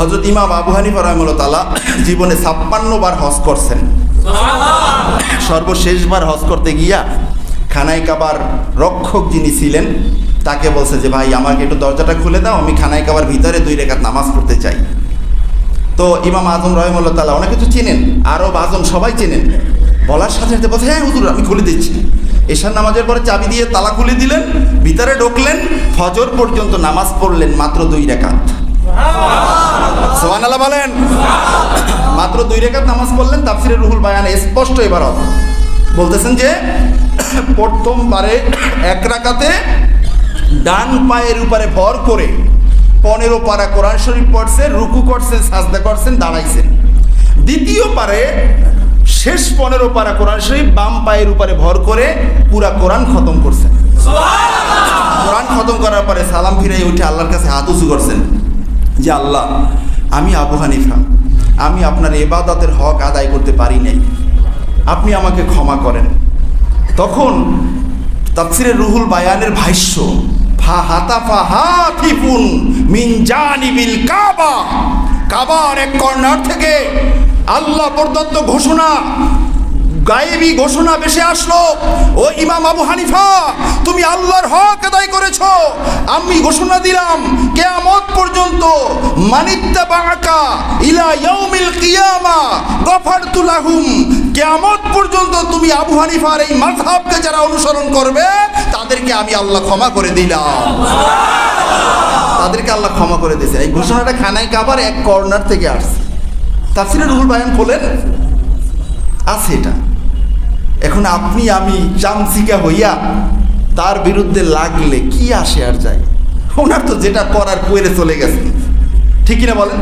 হজরত ইমাম আবু হানিফা রহমুল্লাহ তালা জীবনে ছাপ্পান্ন বার হজ করছেন। সর্বশেষবার হজ করতে গিয়া খানাই কাবার রক্ষক যিনি ছিলেন তাকে বলছে যে ভাই আমাকে একটু দরজাটা খুলে দাও আমি খানাই কাবার ভিতরে দুই রেখাত নামাজ পড়তে চাই। তো ইমাম আজম রহমুল্লাহ তালা অনেক কিছু চেনেন আরব আজম সবাই চেনেন। বলার সাথে সাথে বলছে হ্যাঁ হুজুর আমি খুলে দিচ্ছি। এশার নামাজের পরে চাবি দিয়ে তালা খুলে দিলেন ভিতরে ঢুকলেন ফজর পর্যন্ত নামাজ পড়লেন মাত্র দুই রেখাত। সোহান আল্লাহ বলেন। মাত্র দুই রেখাত নামাজ পড়লেন, তাফসিরে রুহুল বায়ান স্পষ্ট এবার বলতেছেন যে, প্রথমবারে এক রাকাতে ডান পায়ের উপরে ভর করে পনেরো পারা কোরআন শরীফ পড়ছেন, রুকু করছেন, সাজদা করছেন, দাঁড়াইছেন। দ্বিতীয় পারে শেষ পনেরো পারা কোরআন শরীফ বাম পায়ের উপরে ভর করে পুরা কোরআন খতম করছেন। কোরআন খতম করার পরে সালাম ফিরাই উঠে আল্লাহর কাছে হাত উঁচু করছেন। যে আল্লাহ আমি আবু হানিফা। আমি আপনার এবাদতের হক আদায় করতে পারি নাই। আপনি আমাকে ক্ষমা করেন। তখন তাফসিরের রুহুল বায়ানের ভাষ্য, ফা হাতা ফা হাতিফুন মিন জানিবিল কাবা। কাবার এক কর্নার থেকে আল্লাহ প্রদত্ত ঘোষণা, গায়েবী ঘোষণা বেশে আসলো, ও ইমাম আবু হানিফা, তুমি আল্লাহর হক আদায় করেছ। আমি ঘোষণা দিলাম, কেয়ামত পর্যন্ত মানিত্তা বাঁকা ইলা ইয়াউমিল কিয়ামা পর্যন্ত তুমি আবু হানিফার এই মাযহাবকে যারা অনুসরণ করবে, তাদেরকে আমি আল্লাহ ক্ষমা করে দিলাম। তাদেরকে আল্লাহ ক্ষমা করে দিয়েছে এই ঘোষণাটা খানায় কাবার এক কর্নার থেকে আসছে। তাফসিরে রুহুল বায়ান খোলেন, আছে এটা। এখন আপনি আমি চামচিকা হইয়া তার বিরুদ্ধে লাগলে কি আসে আর যায়? ওনার তো যেটা করার কুয়েরে চলে গেছে। ঠিক কিনা বলেন?